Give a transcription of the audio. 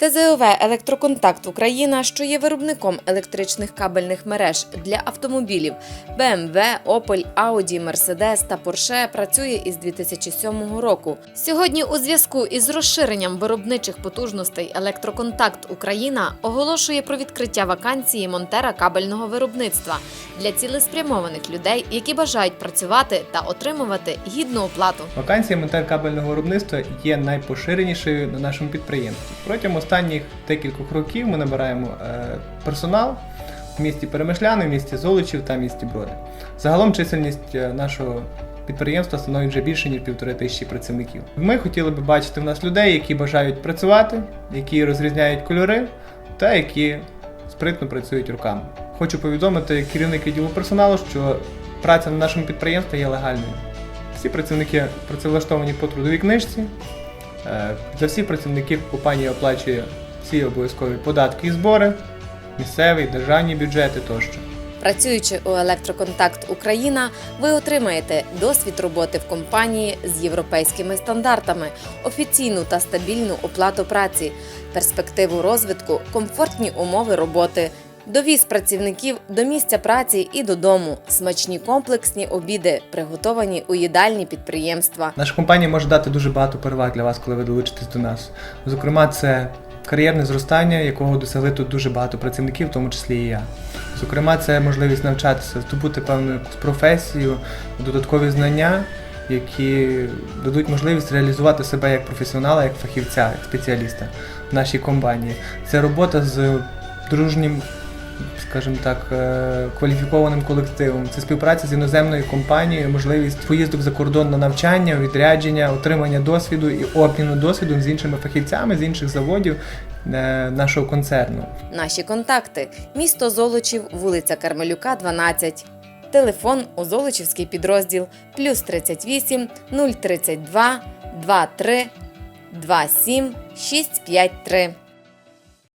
ТЗОВ Електроконтакт Україна, що є виробником електричних кабельних мереж для автомобілів BMW, Opel, Audi, Mercedes та Porsche, працює із 2007 року. Сьогодні, у зв'язку із розширенням виробничих потужностей Електроконтакт Україна оголошує про відкриття вакансії монтера кабельного виробництва для цілеспрямованих людей, які бажають працювати та отримувати гідну оплату. Вакансія монтер кабельного виробництва є найпоширенішою на нашому підприємстві. Протягом останніх декількох років ми набираємо е, персонал в місті Перемишляни, в місті Золочів та в місті Броди. Загалом чисельність е, нашого підприємства становить вже більше ніж півтори тисячі працівників. Ми хотіли би бачити в нас людей, які бажають працювати, які розрізняють кольори та які спритно працюють руками. Хочу повідомити керівник відділу персоналу, що праця на нашому підприємстві є легальною. Всі працівники працевлаштовані по трудовій книжці. Е, За всіх працівників компанія оплачує всі обов'язкові податки і збори, місцеві, державні бюджети тощо. Працюючи у Електроконтакт Україна, ви отримаєте досвід роботи в компанії з європейськими стандартами, офіційну та стабільну оплату праці, перспективу розвитку, комфортні умови роботи. Довіз працівників до місця праці і додому, смачні комплексні обіди, приготовані у їдальні підприємства. Наша компанія може дати дуже багато переваг для вас, коли ви долучитесь до нас. Зокрема, це кар'єрне зростання, якого досягли тут дуже багато працівників, в тому числі і я. Зокрема, це можливість навчатися, здобути певну якусь професію, додаткові знання, які дадуть можливість реалізувати себе як професіонала, як фахівця, як спеціаліста в нашій компанії. Це робота з дружнім скажімо так, е, кваліфікованим колективом. Це співпраця з іноземною компанією, можливість поїздок за кордон на навчання, відрядження, отримання досвіду і обміну досвідом з іншими фахівцями з інших заводів е, нашого концерну. Наші контакти: місто Золочів, вулиця Кармелюка, 12. Телефон у Золочівський підрозділ плюс 38 032 23 27 653.